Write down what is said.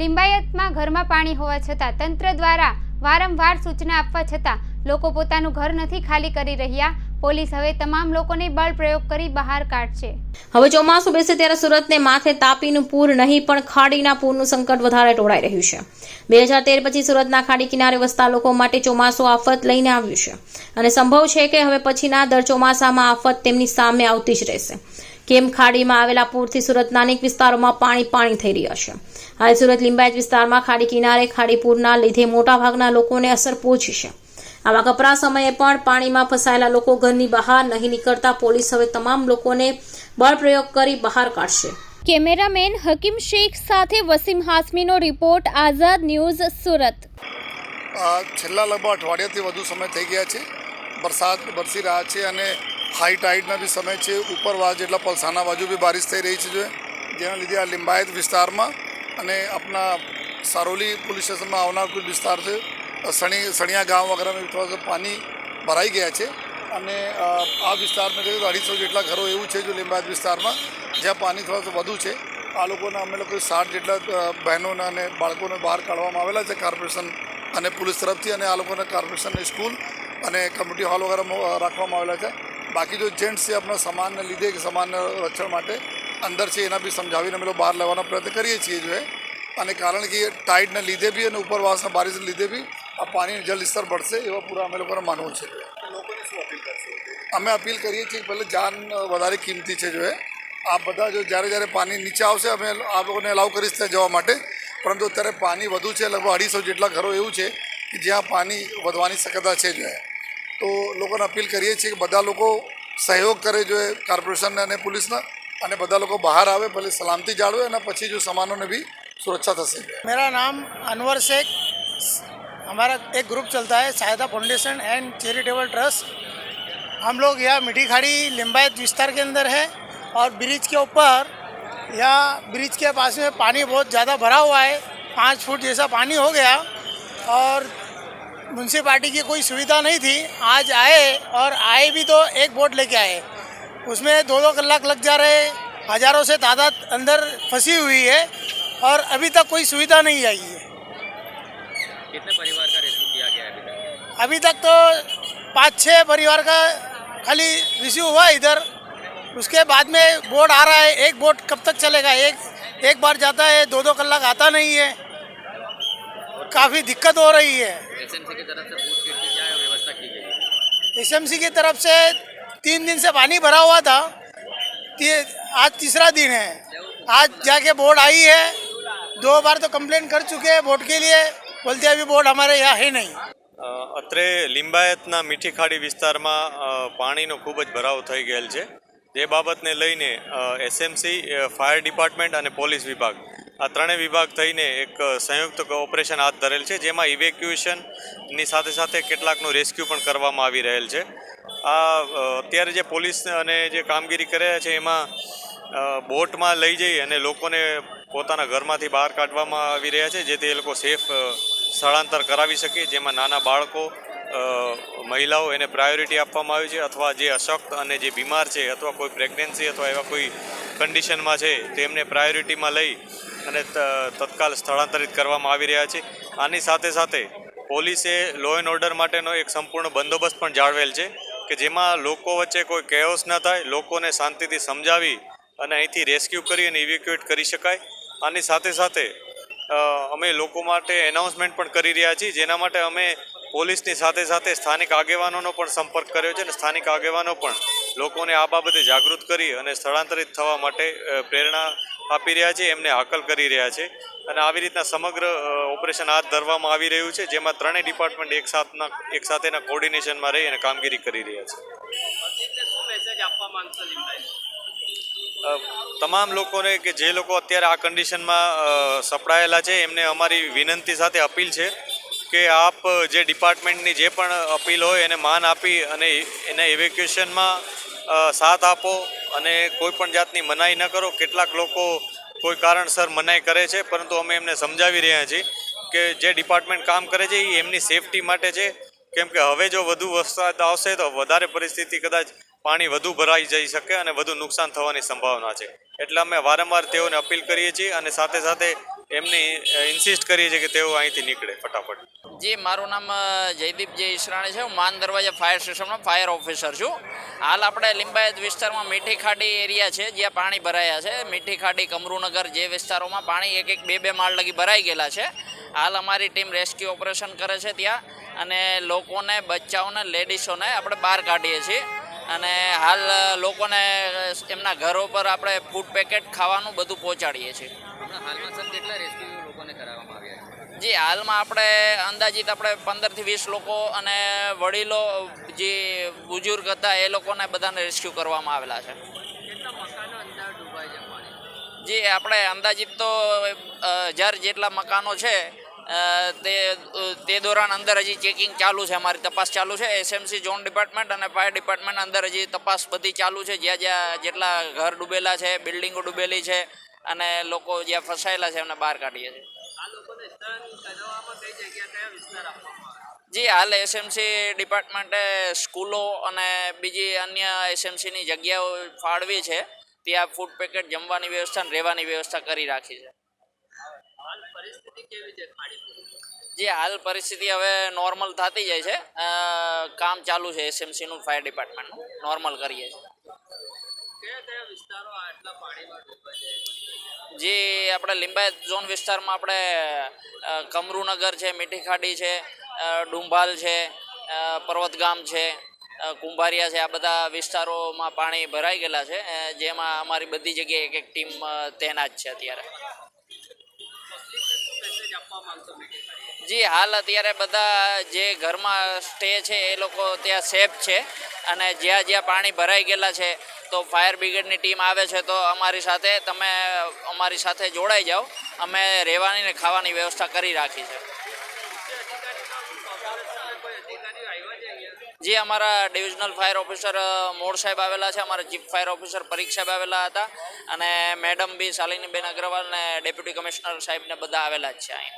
લિંબાયતમાં ઘરમાં પાણી હોવા છતાં તંત્ર દ્વારા વારંવાર સૂચના આપવા છતાં લોકો પોતાનું ઘર નથી ખાલી કરી રહ્યા. પોલીસ હવે તમામ લોકોને બળ પ્રયોગ કરી બહાર કાઢશે. હવે ચોમાસું બેસે ત્યારે સુરતને માથે તાપીનું પૂર નહીં, પણ ખાડીના પૂરનું સંકટ વધારે ટોળાઈ રહ્યું છે. બે હજાર તેર પછી સુરતના ખાડી કિનારે વસતા લોકો માટે ચોમાસું આફત લઈને આવ્યું છે. અને સંભવ છે કે હવે પછીના દર ચોમાસામાં આફત તેમની સામે આવતી જ રહેશે. કેમ ખાડીમાં આવેલા પૂરથી સુરતના અનેક વિસ્તારોમાં પાણી પાણી થઈ રહ્યા છે. હાલ સુરત લિંબાયત વિસ્તારમાં ખાડી કિનારે ખાડી પૂરના લીધે મોટાભાગના લોકોને અસર પહોંચી છે. આવા કપરા સમયે પણ પાણીમાં ફસાયેલા લોકો ઘરની બહાર નહીં નીકળતા પોલીસ હવે તમામ લોકોને બળ પ્રયોગ કરી બહાર કાઢશે. કેમેરામેન હકીમ શેખ સાથે વસીમ હાસમીનો રિપોર્ટ આઝાદ ન્યૂઝ સુરત. આ છેલ્લા લગભગ અઠવાડિયાથી વધુ સમય થઈ ગયા છે. વરસાદ વરસી રહ્યા છે અને હાઈ ટાઈડના બી સમય છે ઉપરવાસ જેટલા પલસાના બાજુ બી બારિશ થઈ રહી છે જો જેના લીધે આ લિંબાયત વિસ્તારમાં અને આપણા સારોલી પોલીસ સ્ટેશનમાં આવનાર કોઈ વિસ્તાર છે, સણી, સણિયા ગામ વગેરેમાં થોડા પાણી ભરાઈ ગયા છે. અને આ વિસ્તારમાં જોઈએ તો અઢીસો જેટલા ઘરો એવું છે જો લિંબાયત વિસ્તારમાં, જ્યાં પાણી થોડા વધુ છે. આ લોકોને અમે લોકો સાઠ જેટલા બહેનોને અને બાળકોને બહાર કાઢવામાં આવેલા છે કોર્પોરેશન અને પોલીસ તરફથી અને આ લોકોને કોર્પોરેશનની સ્કૂલ અને કમ્યુનિટી હોલ વગેરે રાખવામાં આવેલા છે. બાકી જો જેન્ટ્સ છે આપણા સામાનને લીધે કે સામાનના રક્ષણ માટે અંદર છે એના બી સમજાવીને અમે લોકો બહાર લેવાનો પ્રયત્ન કરીએ છીએ જો અને કારણ કે ટાઈડને લીધે બી અને ઉપરવાસના બારિશને લીધે બી આ પાણી જળ સ્તર बढ़શે એવા પૂરા અમે લોકોને માનવું છે. અમે અપીલ કરીએ છીએ કે ભલે જાન વધારે કિંમતી છે જો એ આ બધા જો જ્યારે જ્યારે પાણી નીચે આવશે અમે આ લોકોને અલાઉ કરીશ ત્યાં જવા માટે. પરંતુ અત્યારે પાણી વધુ છે લગભગ અઢીસો જેટલા ઘરો એવું છે કે જ્યાં પાણી વધવાની શક્યતા છે જો તો લોકોને અપીલ કરીએ છીએ કે બધા લોકો સહયોગ કરે જો એ કોર્પોરેશનને અને પોલીસના અને બધા લોકો બહાર આવે ભલે સલામતી જાળવે અને પછી જો સામાનોને બી सुरक्षा થશે मेरा नाम अनवर शेख हमारा एक ग्रुप चलता है सहायता फाउंडेशन एंड चैरिटेबल ट्रस्ट हम लोग यहाँ मीठी खाड़ी लिम्बायत विस्तार के अंदर है और ब्रिज के ऊपर यहाँ ब्रिज के पास में पानी बहुत ज़्यादा भरा हुआ है पाँच फुट जैसा पानी हो गया और म्यूनसिपाल्टी की कोई सुविधा नहीं थी। आज आए और आए भी तो एक बोट लेके आए। उसमें दो दो कलाक लग जा रहे हज़ारों से तादाद अंदर फंसी हुई है और अभी तक कोई सुविधा नहीं आई है। कितने परिवार का रेस्क्यू किया गया है अभी तक? अभी तक तो पाँच छः परिवार का खाली रिस्यू हुआ इधर। उसके बाद में बोट आ रहा है एक बोट कब तक चलेगा? एक एक बार जाता है दो दो कलाक आता नहीं है। काफ़ी दिक्कत हो रही है एसएमसी की तरफ से पूछगिछ की क्या व्यवस्था की गई है एसएमसी की तरफ से तीन दिन से पानी भरा हुआ था ती- आज तीसरा दिन है आज जाके बोर्ड आई है दो बार तो कंप्लेन कर चुके हैं बोर्ड के लिए बोलते हैं अभी बोर्ड हमारे यहाँ है नहीं અ, અત્રે લિંબાયતના મીઠી ખાડી વિસ્તારમાં અ, પાણીનો ખૂબ જ ભરાવ થઈ ગયેલ છે જે બાબતને લઈને એસએમસી ફાયર ડિપાર્ટમેન્ટ અને પોલીસ વિભાગ આ ત્રણેય વિભાગ થઈને એક સંયુક્ત ઓપરેશન હાથ ધરેલ છે, જેમાં ઇવેક્યુએશનની સાથે સાથે કેટલાકનું રેસ્ક્યુ પણ કરવામાં આવી રહેલ છે. આ અત્યારે જે પોલીસ અને જે કામગીરી કરે છે, એમાં બોટમાં લઈ જઈ અને લોકોને પોતાના ઘરમાંથી બહાર કાઢવામાં આવી રહ્યા છે, જેથી એ લોકો સેફ સ્થળાંતર કરાવી શકે, જેમાં નાના બાળકો મહિલાઓ એને પ્રાયોરિટી આપવામાં આવી છે, અથવા જે અશક્ત અને જે બીમાર છે, અથવા કોઈ પ્રેગ્નન્સી અથવા એવા કોઈ કન્ડિશનમાં છે, તેમને પ્રાયોરિટીમાં લઈ અને તત્કાલ સ્થળાંતરિત કરવામાં આવી રહ્યા છે. આની સાથે સાથે પોલીસે લો એન્ડ ઓર્ડર માટેનો એક સંપૂર્ણ બંદોબસ્ત પણ જાળવેલ છે કે જેમાં લોકો વચ્ચે કોઈ કેઓસ ન થાય, લોકોને શાંતિથી સમજાવી અને અહીંથી રેસ્ક્યુ કરી અને ઇવેક્યુએટ કરી શકાય. આની સાથે સાથે અમે લોકો માટે એનાઉન્સમેન્ટ પણ કરી રહ્યા છીએ, જેના માટે અમે પોલીસની સાથે સાથે સ્થાનિક આગેવાનોનો પણ સંપર્ક કર્યો છે અને સ્થાનિક આગેવાનો પણ લોકોને આ બાબતે જાગૃત કરી અને સ્થળાંતરિત થવા માટે પ્રેરણા આપી રહ્યા છે, એમને હાકલ કરી રહ્યા છે. અને આવી રીતના સમગ્ર ઓપરેશન હાથ ધરવામાં આવી રહ્યું છે, જેમાં ત્રણેય ડિપાર્ટમેન્ટ એક સાથના, એક સાથેના કોર્ડિનેશનમાં રહી અને કામગીરી કરી રહ્યા છે. તમામ લોકોને કે જે લોકો અત્યારે આ કન્ડિશનમાં સપડાયેલા છે, એમને અમારી વિનંતી સાથે અપીલ છે કે આપ જે ડિપાર્ટમેન્ટની જે પણ અપીલ હોય એને માન આપી અને એના ઇવેક્યુએશનમાં સાથ આપો અને કોઈ પણ જાતની મનાઈ ન કરો. કેટલાક લોકો કોઈ કારણસર મનાઈ કરે છે, પરંતુ અમે એમને સમજાવી રહ્યા છીએ કે જે ડિપાર્ટમેન્ટ કામ કરે છે એ એમની સેફટી માટે છે. કેમ કે હવે જો વધુ વરસાદ આવશે, તો વધારે પરિસ્થિતિ કદાચ પાણી વધુ ભરાઈ જઈ શકે અને વધુ નુકસાન થવાની સંભાવના છે. એટલે અમે વારંવાર તેઓને અપીલ કરીએ છીએ અને સાથે સાથે એમની ઇન્સિસ્ટ કરીએ છીએ કે તેઓ અહીંથી નીકળે, ફટાફટ. જી, મારું નામ જયદીપ જે ઈશરાણી છે. હું માન દરવાજા ફાયર સ્ટેશનનો ફાયર ઓફિસર છું. હાલ આપણે લિંબાયત વિસ્તારમાં મીઠી ખાડી એરિયા છે, જ્યાં પાણી ભરાયા છે. મીઠી ખાડી કમરુનગર જે વિસ્તારોમાં પાણી એક એક બે બે માળ લગી ભરાઈ ગયેલા છે. હાલ અમારી ટીમ રેસ્ક્યુ ઓપરેશન કરે છે ત્યાં અને લોકોને, બચ્ચાઓને લેડીઝોને આપણે બહાર કાઢીએ છીએ. અને હાલ લોકોને એમના ઘરો પર આપણે ફૂડ પેકેટ ખાવાનું બધું પહોંચાડીએ છીએ. હાલમાં સર કેટલા રેસ્ક્યુ લોકોને કરાવવામાં આવ્યા છે? જી હાલમાં આપણે અંદાજિત આપણે પંદરથી વીસ લોકો અને વડીલો જે બુજુર્ગ હતા એ લોકોને બધાને રેસ્ક્યુ કરવામાં આવેલા છે. જી આપણે અંદાજિત તો હજાર જેટલા મકાનો છે તે તે દોરાન અંદર હજી ચેકિંગ ચાલુ છે અમારી તપાસ ચાલુ છે. એસએમસી ઝોન ડિપાર્ટમેન્ટ અને ફાયર ડિપાર્ટમેન્ટ અંદર હજી તપાસ બધી ચાલુ છે. જ્યાં જ્યાં જેટલા ઘર ડૂબેલા છે બિલ્ડિંગો ડૂબેલી છે અને લોકો જ્યાં ફસાયેલા છે એમને બહાર કાઢીએ છીએ. જી હાલ એસએમસી ડિપાર્ટમેન્ટે સ્કૂલો અને બીજી અન્ય એસએમસીની જગ્યાઓ ફાળવી છે. ત્યાં ફૂડ પેકેટ જમવાની વ્યવસ્થા અને રહેવાની વ્યવસ્થા કરી રાખી છે. હાલ પરિસ્થિતિ કેવી છે જી હાલ પરિસ્થિતિ હવે નોર્મલ થતી જાય છે. કામ ચાલુ છે એસએમસીનું ફાયર ડિપાર્ટમેન્ટનું નોર્મલ કરીએ છીએ. જે આપણે લિંબાયત ઝોન વિસ્તારમાં આપણે કમરુનગર છે, મીઠીખાડી છે ડુંભાલ છે પર્વતગામ છે કુંભારિયા છે, આ બધા વિસ્તારોમાં પાણી ભરાઈ ગયેલા છે જેમાં અમારી બધી જગ્યાએ એક એક ટીમ તૈનાત છે અત્યારે. જી, હાલ અત્યારે બધા જે ઘરમાં સ્ટે છે એ લોકો ત્યાં સેફ છે અને જ્યાં જ્યાં પાણી ભરાઈ ગયેલા છે તો ફાયર બ્રિગેડની ટીમ આવે છે તો અમારી સાથે તમે અમારી સાથે જોડાઈ જાઓ. અમે રહેવાની ને ખાવાની વ્યવસ્થા કરી રાખી છે. જે અમારા ડિવિઝનલ ફાયર ઓફિસર મોડ સાહેબ આવેલા છે, અમારા ચીફ ફાયર ઓફિસર પરીક્ષ સાહેબ આવેલા હતા અને મેડમ બી શાલિનીબેન અગ્રવાલ ને ડેપ્યુટી કમિશનર સાહેબ ને બધા આવેલા જ છે અહીં.